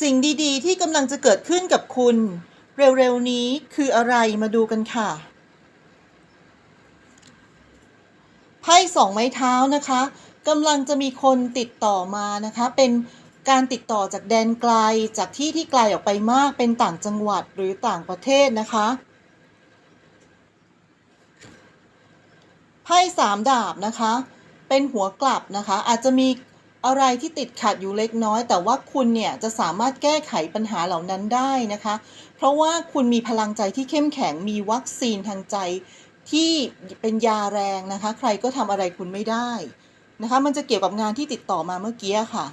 สิ่งดีๆ ที่กำลังจะเกิดขึ้นกับคุณ เร็วๆนี้คืออะไรมาดูกันค่ะไพ่สองไม้เท้านะคะกำลังจะมีคนติดต่อมานะคะ เป็นการติดต่อจากแดนไกลจากที่ที่ไกลออกไปมากเป็นต่างจังหวัดหรือต่างประเทศนะคะไพ่สามดาบนะคะ เป็นหัวกลับนะคะ อาจจะมี อะไรที่ติดขัดอยู่เล็กน้อย แต่ว่าคุณเนี่ยจะสามารถแก้ไขปัญหาเหล่านั้นได้นะคะ เพราะว่าคุณมีพลังใจที่เข้มแข็งมีวัคซีนทางใจที่เป็นยาแรงนะคะ ใครก็ทำอะไรคุณไม่ได้นะคะ มันจะเกี่ยวกับงานที่ติดต่อมาเมื่อกี้ค่ะ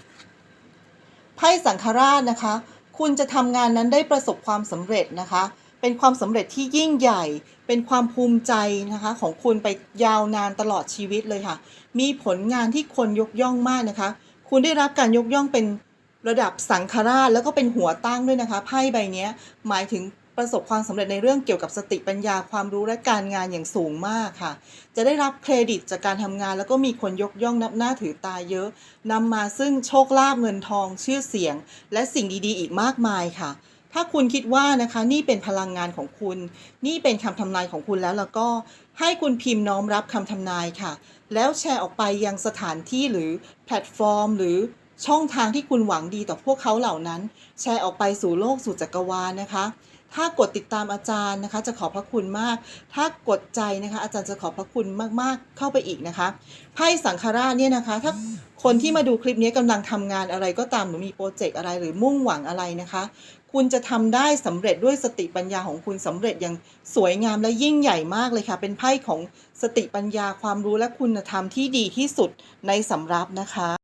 ไพ่สังฆราชนะคะ คุณจะทำงานนั้นได้ประสบความสำเร็จนะคะ เป็นความสำเร็จที่ยิ่งใหญ่ เป็นความภูมิใจนะคะของคุณไปยาวนานตลอดชีวิตเลยค่ะ มีผลงานที่คนยกย่องมากนะคะ คุณได้รับการยกย่องเป็นระดับสังฆราชแล้วก็เป็นหัวตั้งด้วยนะคะไพ่ใบนี้หมายถึงประสบความสำเร็จในเรื่องเกี่ยวกับสติปัญญาความรู้และการงานอย่างสูงมากค่ะ จะได้รับเครดิตจากการทำงาน แล้วก็มีคนยกย่องนับหน้าถือตาเยอะนำมาซึ่งโชคลาภเงินทองชื่อเสียง และสิ่งดีๆ อีกมากมายค่ะ ถ้าคุณคิดว่านะคะนี่เป็นพลังงานของคุณ นี่เป็นคำทำนายของคุณแล้วแล้วก็ให้คุณพิมพ์น้อมรับคำทำนายค่ะ แล้วแชร์ออกไปยังสถานที่หรือแพลตฟอร์ม หรือช่องทางที่คุณหวังดีต่อพวกเขาเหล่านั้น แชร์ออกไปสู่โลกสู่จักรวาลนะคะ ถ้ากดติดตามอาจารย์นะคะ จะขอบพระคุณมาก ถ้ากดใจนะคะ อาจารย์จะขอบพระคุณมากๆ เข้าไปอีกนะคะไพ่สังฆราชเนี่ยนะคะ ถ้าคนที่มาดูคลิปนี้กำลังทำงานอะไรก็ตามหรือมีโปรเจกต์อะไรหรือมุ่งหวังอะไรนะคะ คุณจะทำได้สำเร็จด้วยสติปัญญาของคุณสำเร็จอย่างสวยงามและยิ่งใหญ่มากเลยค่ะ เป็นไพ่ของสติปัญญาความรู้และคุณธรรมที่ดีที่สุดในสำรับนะคะ